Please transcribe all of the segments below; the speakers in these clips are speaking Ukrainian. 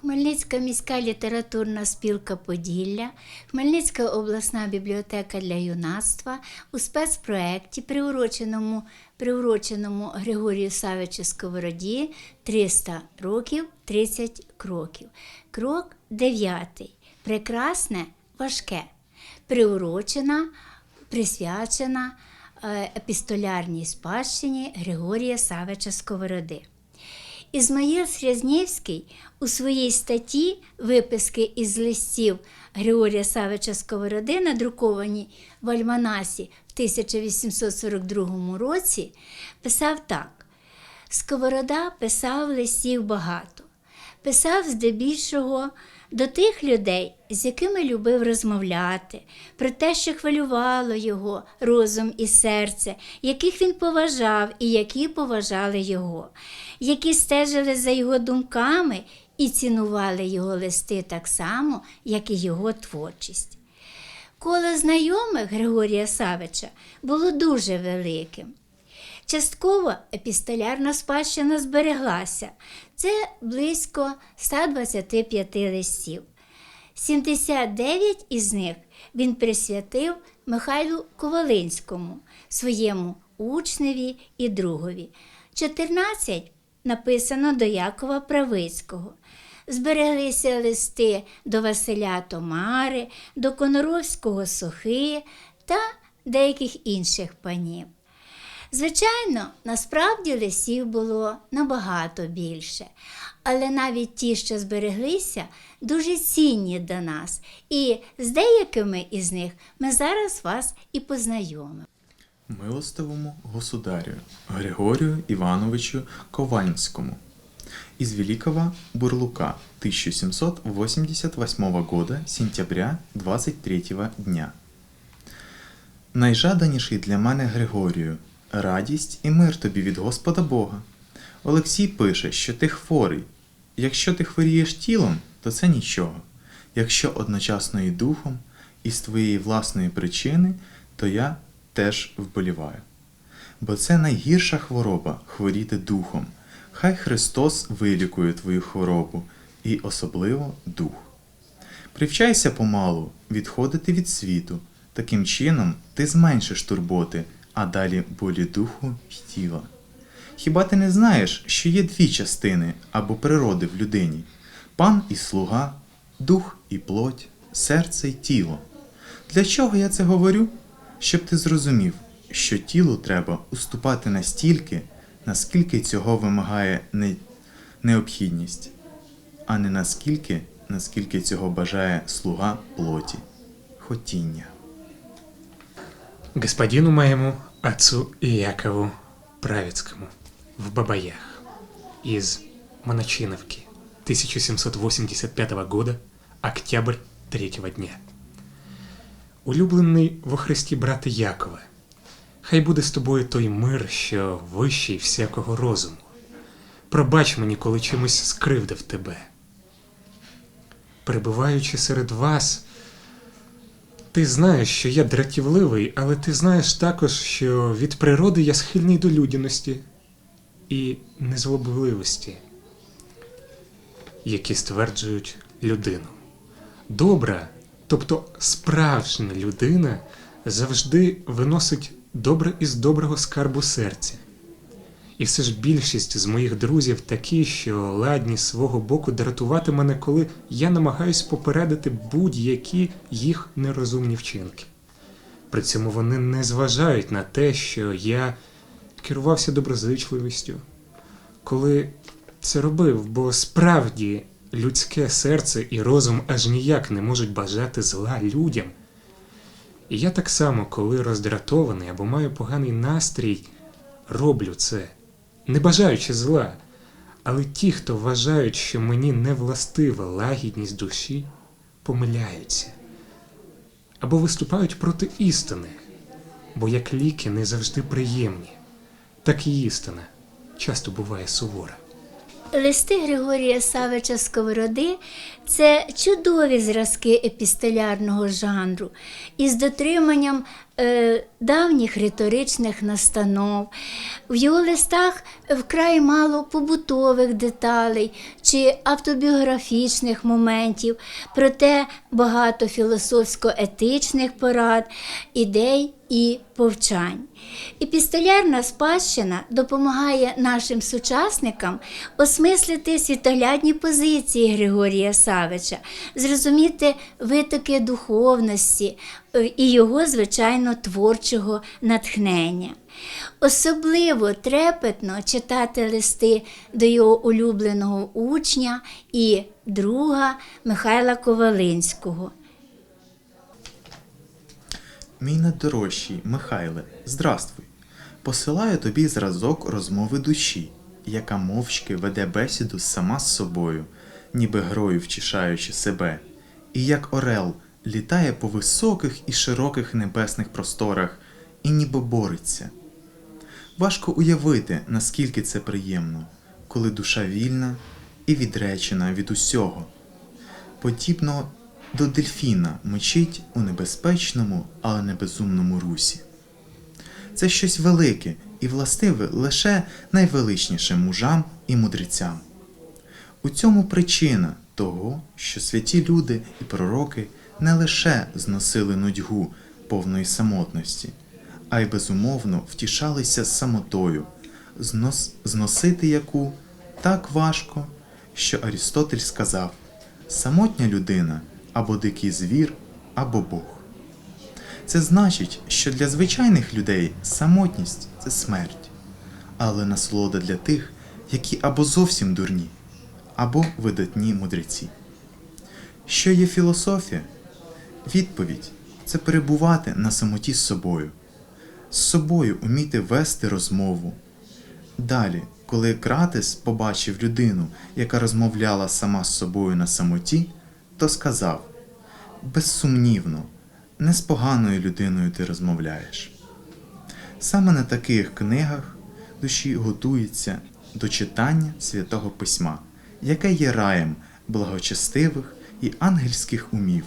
Хмельницька міська літературна спілка Поділля, Хмельницька обласна бібліотека для юнацтва у спецпроекті, приуроченому, приуроченому Григорію Савичу Сковороді 300 років 30 кроків. Крок 9. Прекрасне, важке. Приурочена, присвячена е, епістолярній спадщині Григорія Савича Сковороди. Ізмаїл Срязнєвський у своїй статті Виписки із листів Григорія Савича Сковороди, надруковані в Альманасі в 1842 році, писав так: Сковорода писав листів багато, писав здебільшого до тих людей, з якими любив розмовляти, про те, що хвилювало його розум і серце, яких він поважав і які поважали його, які стежили за його думками і цінували його листи так само, як і його творчість. Коло знайомих Григорія Савича було дуже великим. Частково епістолярна спадщина збереглася. Це близько 125 листів. 79 із них він присвятив Михайлу Ковалинському, своєму учневі і другові. 14 написано до Якова Правицького. Збереглися листи до Василя Томари, до Коноровського Сохи та деяких інших панів. Звичайно, насправді лисів було набагато більше, але навіть ті, що збереглися, дуже цінні до нас, і з деякими із них ми зараз вас і познайомимо. Милостивому государю Григорію Івановичу Кованському из Великого Бурлука 1788 года сентября 23 дня. Найжаданіший для мене Григорію, радість і мир тобі від Господа Бога. Олексій пише, що ти хворий. Якщо ти хворієш тілом, то це нічого. Якщо одночасно і духом, і з твоєї власної причини, то я теж вболіваю. Бо це найгірша хвороба хворіти духом. Хай Христос вилікує твою хворобу, і особливо дух. Привчайся помалу відходити від світу. Таким чином ти зменшиш турботи, а далі болі духу й тіла. Хіба ти не знаєш, що є дві частини або природи в людині пан і слуга, дух і плоть, серце й тіло. Для чого я це говорю? Щоб ти зрозумів, що тілу треба уступати настільки, наскільки цього вимагає не... необхідність, а не наскільки, наскільки цього бажає слуга плоті, хотіння. господину моему отцу Якову Правицкому в Бабаях из Моночиновки 1785 года, октябрь третього дня. Улюблений во Христі брате Якове, хай буде з тобою той мир, що вищий всякого розуму. Пробач мені, коли чимось скривдив тебе. Перебуваючи серед вас, ти знаєш, що я дратівливий, але ти знаєш також, що від природи я схильний до людяності і незлобливості, які стверджують людину. Добра, тобто справжня людина, завжди виносить добре із доброго скарбу серця. І все ж більшість з моїх друзів такі, що ладні свого боку дратувати мене, коли я намагаюсь попередити будь-які їх нерозумні вчинки. При цьому вони не зважають на те, що я керувався доброзичливістю, коли це робив, бо справді людське серце і розум аж ніяк не можуть бажати зла людям. І я так само, коли роздратований або маю поганий настрій, роблю це, не бажаючи зла. Але ті, хто вважають, що мені не властива лагідність душі, помиляються або виступають проти істини, бо як ліки не завжди приємні, так і істина часто буває сувора. листи Григорія Савича Сковороди це чудові зразки епістолярного жанру із дотриманням давніх риторичних настанов. В його листах вкрай мало побутових деталей чи автобіографічних моментів, проте багато філософсько-етичних порад, ідей і повчань. Епістолярна спадщина допомагає нашим сучасникам осмислити світоглядні позиції Григорія Савича, зрозуміти витоки духовності е, і його, звичайно, творчого натхнення. Особливо трепетно читати листи до його улюбленого учня і друга Михайла Ковалинського. Мій найдорожчий Михайле, здравствуй. Посилаю тобі зразок розмови душі, яка мовчки веде бесіду сама з собою, ніби грою втішаючи себе, і як орел літає по високих і широких небесних просторах, і ніби бореться. Важко уявити, наскільки це приємно, коли душа вільна і відречена від усього. Подібно до дельфіна мчить у небезпечному, але не безумному русі. Це щось велике і властиве лише найвеличнішим мужам і мудрецям. У цьому причина того, що святі люди і пророки не лише зносили нудьгу повної самотності, а й безумовно втішалися самотою, знос, зносити яку так важко, що Арістотель сказав: самотня людина або дикий звір, або Бог. Це значить, що для звичайних людей самотність це смерть, але насолода для тих, які або зовсім дурні, або видатні мудреці. Що є філософія? Відповідь це перебувати на самоті з собою, з собою уміти вести розмову. Далі, коли Кратес побачив людину, яка розмовляла сама з собою на самоті, то сказав: безсумнівно, не з поганою людиною ти розмовляєш. Саме на таких книгах душі готується до читання святого письма, яке є раєм благочестивих і ангельських умів,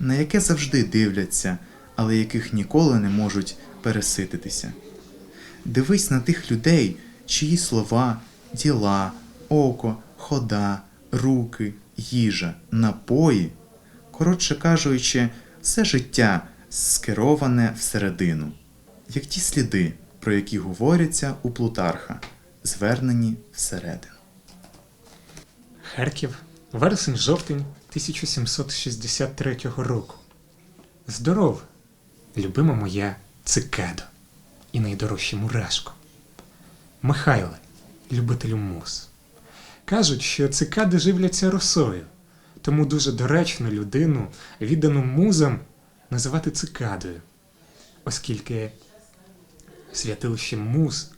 на яке завжди дивляться, але яких ніколи не можуть пересититися. Дивись на тих людей, чиї слова, діла, око, хода, руки, їжа, напої, коротше кажучи, все життя скероване всередину, як ті сліди, про які говоряться у Плутарха, звернені всередину. Харків, вересень-жовтень 1763 року. Здоров, любима моя цикадо і найдорожча мурашко. Михайле, любителю мус. Кажуть, що цикади живляться росою, тому дуже доречно людину, віддану музам, називати цикадою, оскільки святилищем муз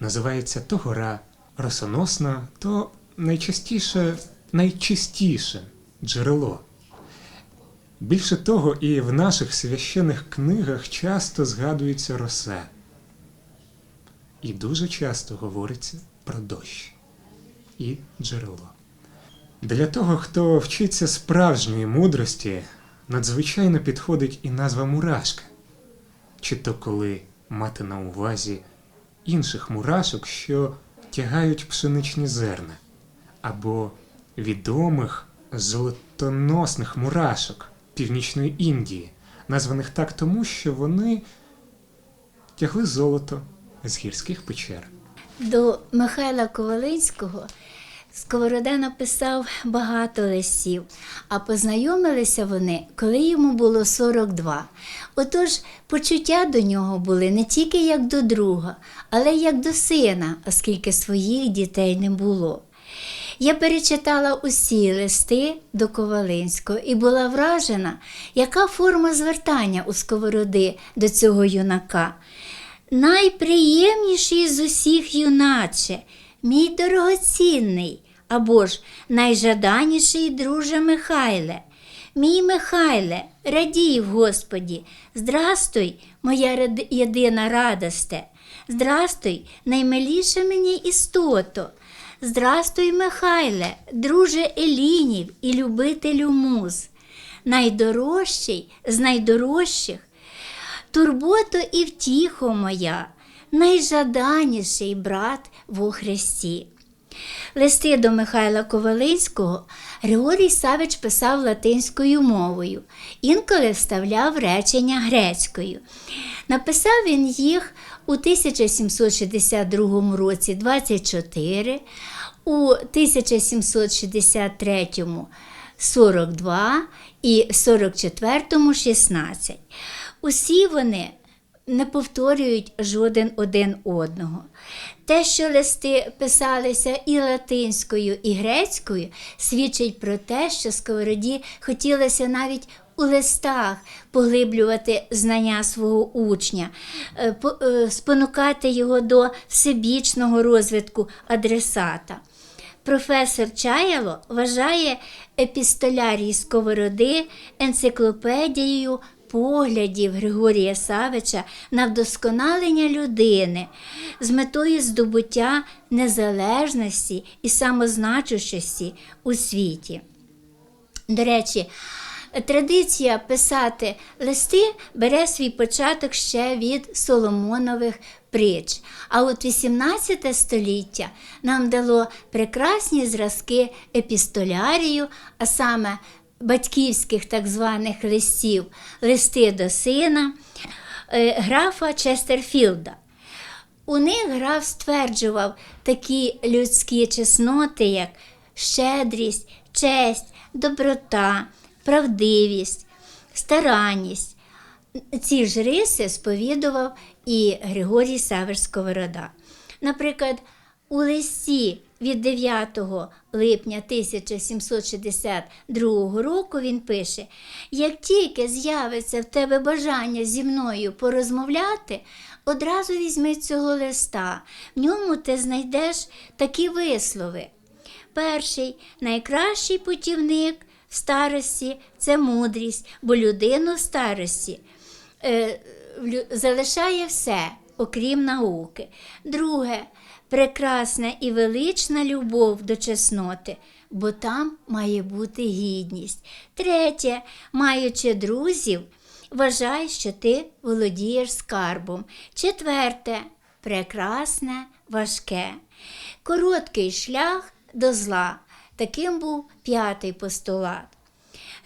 називається то гора росоносна, то найчастіше, найчистіше джерело. Більше того, і в наших священих книгах часто згадується роса. І дуже часто говориться про дощ і джерело. Для того, хто вчиться справжньої мудрості, надзвичайно підходить і назва мурашка, чи то коли мати на увазі інших мурашок, що тягають пшеничні зерна, або відомих золотоносних мурашок Північної Індії, названих так тому, що вони тягли золото з гірських печер. До Михайла Ковалинського Сковорода написав багато листів, а познайомилися вони, коли йому було 42. Отож, почуття до нього були не тільки як до друга, але й як до сина, оскільки своїх дітей не було. Я перечитала усі листи до Ковалинського і була вражена, яка форма звертання у сковороди до цього юнака. Найприємніший з усіх юначе, мій дорогоцінний, або ж найжаданіший друже Михайле. Мій Михайле, радій в Господі, здрастуй, моя єдина радосте, здрастуй, наймиліша мені істото. Здрастуй, Михайле, друже Елінів і любителю муз, найдорожчий з найдорожчих, турботу і втіхо моя, найжаданіший брат во Христі. Листи до Михайла Ковалинського Григорій Савич писав латинською мовою, інколи вставляв речення грецькою. Написав він їх у 1762 році 24, у 1763 42 і 44 16. Усі вони не повторюють жоден один одного. Те, що листи писалися і латинською, і грецькою, свідчить про те, що Сковороді хотілося навіть у листах поглиблювати знання свого учня, е, е, спонукати його до всебічного розвитку адресата. Професор Чаяло вважає епістолярій Сковороди енциклопедією поглядів Григорія Савича на вдосконалення людини з метою здобуття незалежності і самозначущості у світі. До речі, традиція писати листи бере свій початок ще від Соломонових притч. А от 18 століття нам дало прекрасні зразки епістолярію, а саме батьківських так званих листів, листи до сина е, графа Честерфілда. У них граф стверджував такі людські чесноти, як щедрість, честь, доброта, правдивість, старанність. Ці ж риси сповідував і Григорій Савер Сковорода. Наприклад, у листі від 9 липня 1762 року він пише: як тільки з'явиться в тебе бажання зі мною порозмовляти, одразу візьми цього листа. В ньому ти знайдеш такі вислови. Перший найкращий путівник в старості це мудрість, бо людину в старості е, залишає все, окрім науки. Друге прекрасна і велична любов до чесноти, бо там має бути гідність. Третє, маючи друзів, вважай, що ти володієш скарбом. Четверте прекрасне, важке. Короткий шлях до зла. Таким був п'ятий постулат.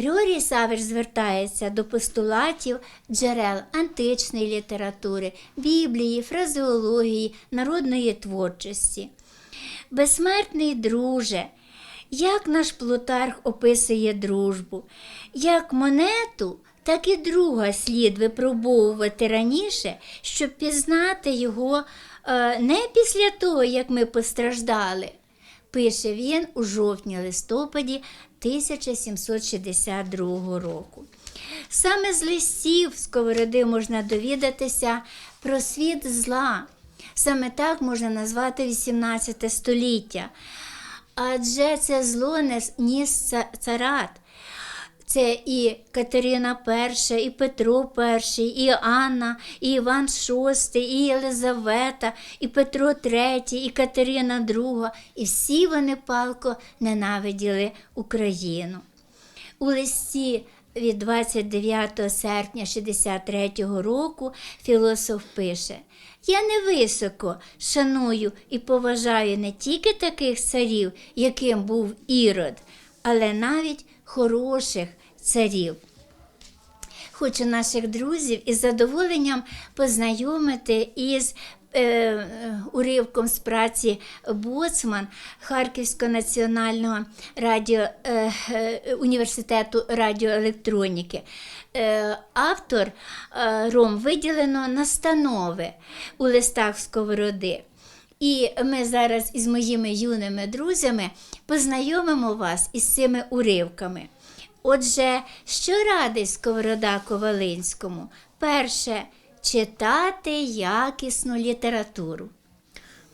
Григорій Савич звертається до постулатів джерел античної літератури, біблії, фразеології, народної творчості. Безсмертний друже, як наш Плутарх описує дружбу, як монету, так і друга слід випробовувати раніше, щоб пізнати його е, не після того, як ми постраждали, пише він у жовтні-листопаді 1762 року. Саме з листів Сковороди можна довідатися про світ зла. Саме так можна назвати 18 століття. Адже це зло не ніс царат. Це і Катерина І, і Петро І, і Анна, і Іван VI, і Єлизавета, і Петро III, і Катерина II. І всі вони палко ненавиділи Україну. У листі від 29 серпня 63 року філософ пише: Я невисоко шаную і поважаю не тільки таких царів, яким був Ірод, але навіть хороших царів. Хочу наших друзів із задоволенням познайомити із е, уривком з праці Боцман Харківського національного радіо, е, е, університету радіоелектроніки. Е, автор е, Ром виділено настанови у листах Сковороди. І ми зараз із моїми юними друзями познайомимо вас із цими уривками. Отже, що радить Сковорода Ковалинському? Перше читати якісну літературу.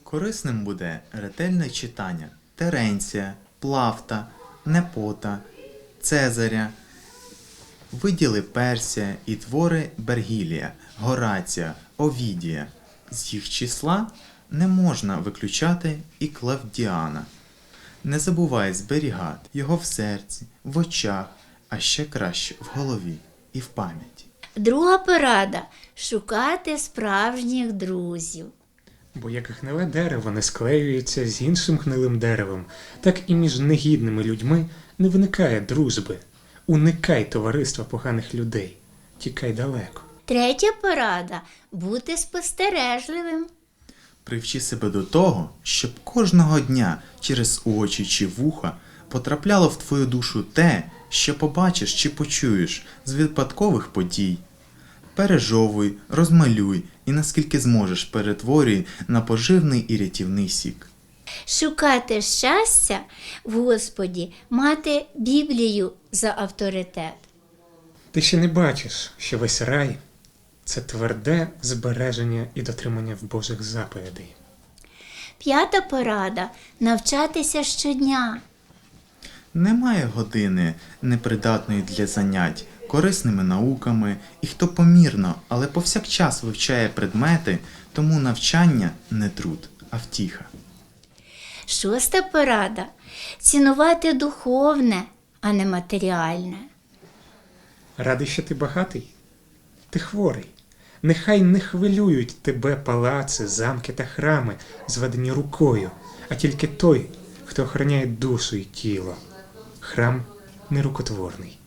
Корисним буде ретельне читання Теренція, Плафта, Непота, Цезаря, виділи Персія і твори Бергілія, Горація, Овідія. З їх числа не можна виключати і Клавдіана. Не забувай зберігати його в серці, в очах, а ще краще в голові і в пам'яті. Друга порада шукати справжніх друзів. Бо як гниле дерево не склеюється з іншим гнилим деревом, так і між негідними людьми не виникає дружби. Уникай товариства поганих людей. Тікай далеко. Третя порада бути спостережливим. Привчи себе до того, щоб кожного дня через очі чи вуха потрапляло в твою душу те, що побачиш чи почуєш з випадкових подій. Пережовуй, розмалюй і наскільки зможеш перетворюй на поживний і рятівний сік. Шукати щастя в Господі, мати Біблію за авторитет. Ти ще не бачиш, що весь рай це тверде збереження і дотримання в Божих заповідей. П'ята порада навчатися щодня. Немає години непридатної для занять корисними науками, і хто помірно, але повсякчас вивчає предмети, тому навчання не труд, а втіха. Шоста порада цінувати духовне, а не матеріальне. Радий, що ти багатий? Ти хворий. Нехай не хвилюють тебе палаци, замки та храми, зведені рукою, а тільки той, хто охороняє душу і тіло. Храм нерукотворний.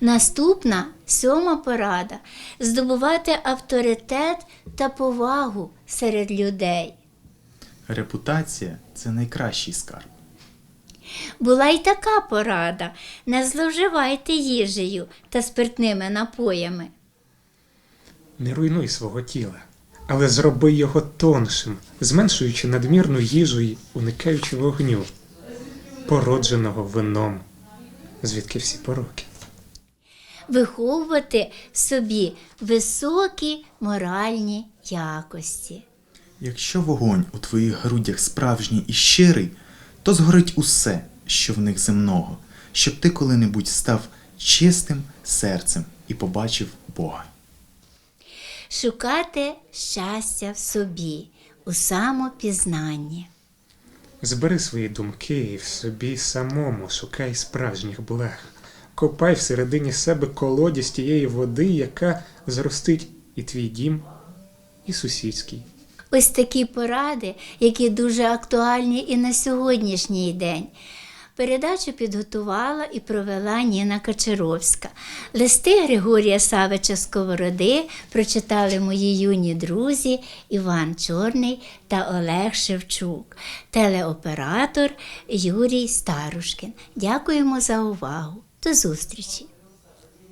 Наступна сьома порада здобувати авторитет та повагу серед людей. Репутація це найкращий скарб. Була й така порада: не зловживайте їжею та спиртними напоями. Не руйнуй свого тіла, але зроби його тоншим, зменшуючи надмірну їжу і уникаючи вогню, породженого вином, звідки всі пороки. Виховувати в собі високі моральні якості. Якщо вогонь у твоїх грудях справжній і щирий, то згорить усе, що в них земного, щоб ти коли-небудь став чистим серцем і побачив Бога. Шукати щастя в собі у самопізнанні. Збери свої думки і в собі самому шукай справжніх благ. Копай всередині себе колодязь тієї води, яка зростить і твій дім, і сусідський. Ось такі поради, які дуже актуальні і на сьогоднішній день. Передачу підготувала і провела Ніна Качаровська. Листи Григорія Савича Сковороди прочитали мої юні друзі Іван Чорний та Олег Шевчук, телеоператор Юрій Старушкін. Дякуємо за увагу. До зустрічі!